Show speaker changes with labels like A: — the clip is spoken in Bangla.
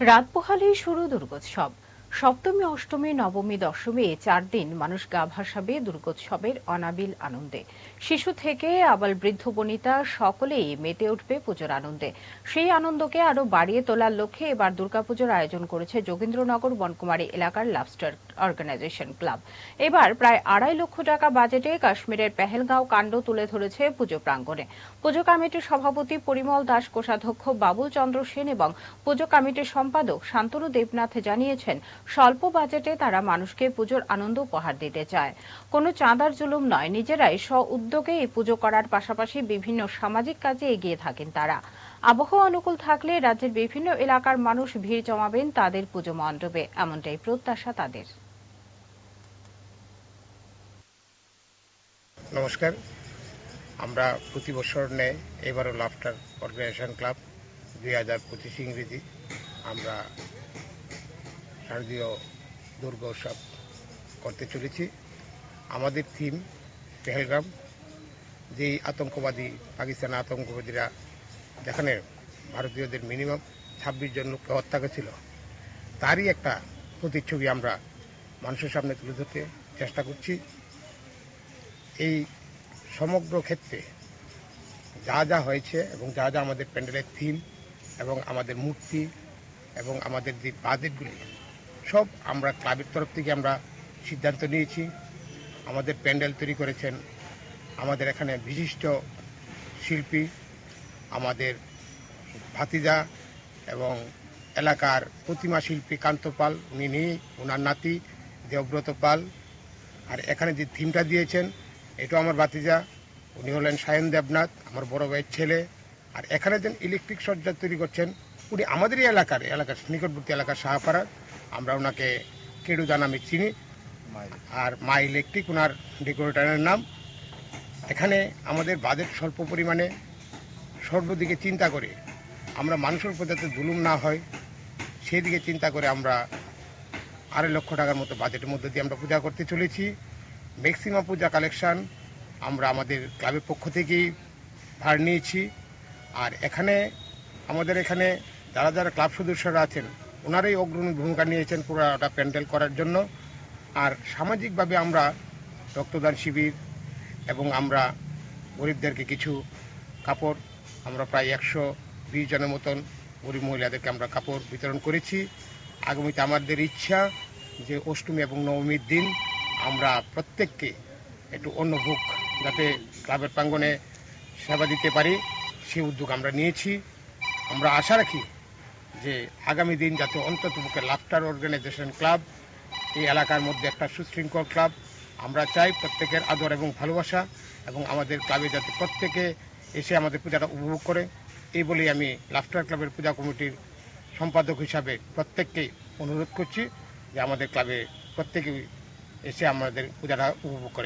A: রাত পোহালেই শুরু দুর্গোৎসব। সপ্তমী, অষ্টমী, নবমী, দশমী চার দিন মানুষ গা ভাসাবে দুর্গোৎসবের অনাবিল আনন্দে। শিশু থেকে আবাল বৃদ্ধ বনিতা সকলেই মেতে উঠবে পুজোর আনন্দে। সেই আনন্দকে আরও বাড়িয়ে তোলার লক্ষ্যে এবার দুর্গাপুজোর আয়োজন করেছে যোগেন্দ্রনগর বনকুমারী এলাকার লাভস্টার অর্গানাইজেশন ক্লাব। এবার প্রায় আড়াই লক্ষ টাকা বাজেটে কাশ্মীরের পেহেলগাঁও কাণ্ড তুলে ধরেছে পুজো প্রাঙ্গণে। পুজো কমিটির সভাপতি পরিমল দাস কোষাধ্যক্ষ বাবুল চন্দ্র সেন এবং পুজো কমিটির সম্পাদক শান্তনু দেবনাথ জানিয়েছেন স্বল্প বাজেটে তারা মানুষকে পুজোর আনন্দ উপহার দিতে চায়। কোনো চাঁদার জুলুম নয়, নিজেরাই স্ব উদ্যোগে এই পুজো করার পাশাপাশি বিভিন্ন সামাজিক কাজে এগিয়ে থাকেন তারা। আবহাওয়া অনুকূল থাকলে রাজ্যের বিভিন্ন এলাকার মানুষ ভিড় জমাবেন তাদের পুজো মণ্ডপে। এমনটাই প্রত্যাশা তাদের।
B: নমস্কার। আমরা প্রতি বছর নেয় এবারও লাফটার অর্গানাইজেশন ক্লাব দুই হাজার পঁচিশ ইংরেজি আমরা শারদীয় দুর্গা উৎসব করতে চলেছি। আমাদের থিম পেহেলগাম, যেই আতঙ্কবাদী, পাকিস্তান আতঙ্কবাদীরা, যেখানে ভারতীয়দের মিনিমাম ছাব্বিশ জন লোককে হত্যা করেছিল, তারই একটা প্রতিচ্ছবি আমরা মানুষের সামনে তুলে ধরতে চেষ্টা করছি। এই সমগ্র ক্ষেত্রে যা যা হয়েছে এবং যা যা আমাদের প্যান্ডেলের থিম এবং আমাদের মূর্তি এবং আমাদের যে বাজেটগুলি সব আমরা ক্লাবের তরফ থেকে আমরা সিদ্ধান্ত নিয়েছি। আমাদের প্যান্ডেল তৈরি করেছেন আমাদের এখানে বিশিষ্ট শিল্পী, আমাদের ভাতিজা এবং এলাকার প্রতিমা শিল্পী কান্ত পাল, উনি নেই ওনার নাতি দেবব্রত পাল। আর এখানে যে থিমটা দিয়েছেন, এটাও আমার ভাতিজা, উনি হলেন সায়ন দেবনাথ, আমার বড় ভাইয়ের ছেলে। আর এখানে যেন ইলেকট্রিক সজ্জা তৈরি করছেন, উনি আমাদেরই এলাকার এলাকার নিকটবর্তী এলাকার সাহাপাড়ার আমরা ওনাকে কেডুদা নামে চিনি। আর মা ইলেকট্রিক ওনার ডেকোরেটরের নাম। এখানে আমাদের বাজেট স্বল্প পরিমাণে সর্বদিকে চিন্তা করে আমরা মানুষের উপর যাতে জুলুম না হয় সেই দিকে চিন্তা করে আমরা আড়াই লক্ষ টাকার মতো বাজেটের মধ্যে দিয়ে আমরা পূজা করতে চলেছি। ম্যাক্সিমাম পূজা কালেকশন আমরা আমাদের ক্লাবের পক্ষ থেকেই ভার নিয়েছি। আর এখানে আমাদের এখানে যারা যারা ক্লাব সদস্যরা আছেন ওনারাই অগ্রণী ভূমিকা নিয়েছেন পুরোটা প্যান্ডেল করার জন্য। আর সামাজিকভাবে আমরা রক্তদান শিবির এবং আমরা গরিবদেরকে কিছু কাপড়, আমরা প্রায় একশো বিশ জনের মতন গরিব মহিলাদেরকে আমরা কাপড় বিতরণ করেছি। আগামীতে আমাদের ইচ্ছা যে অষ্টমী এবং নবমীর দিন আমরা প্রত্যেককে একটু অন্য ভোগ যাতে ক্লাবের প্রাঙ্গণে সেবা দিতে পারি, সেই উদ্যোগ আমরা নিয়েছি। আমরা আশা রাখি যে আগামী দিন যাতে অন্তত অন্ততপক্ষে লাফটার অর্গানাইজেশন ক্লাব এই এলাকার মধ্যে একটা সুশৃঙ্খল ক্লাব আমরা চাই প্রত্যেকের আদর এবং ভালোবাসা এবং আমাদের ক্লাবে যাতে প্রত্যেকে এসে আমাদের পূজাটা উপভোগ করে। এই বলেই আমি লাফটার ক্লাবের পূজা কমিটির সম্পাদক হিসাবে প্রত্যেককেই অনুরোধ করছি যে আমাদের ক্লাবে প্রত্যেকে এসে আমাদের পূজাটা উপভোগ করে।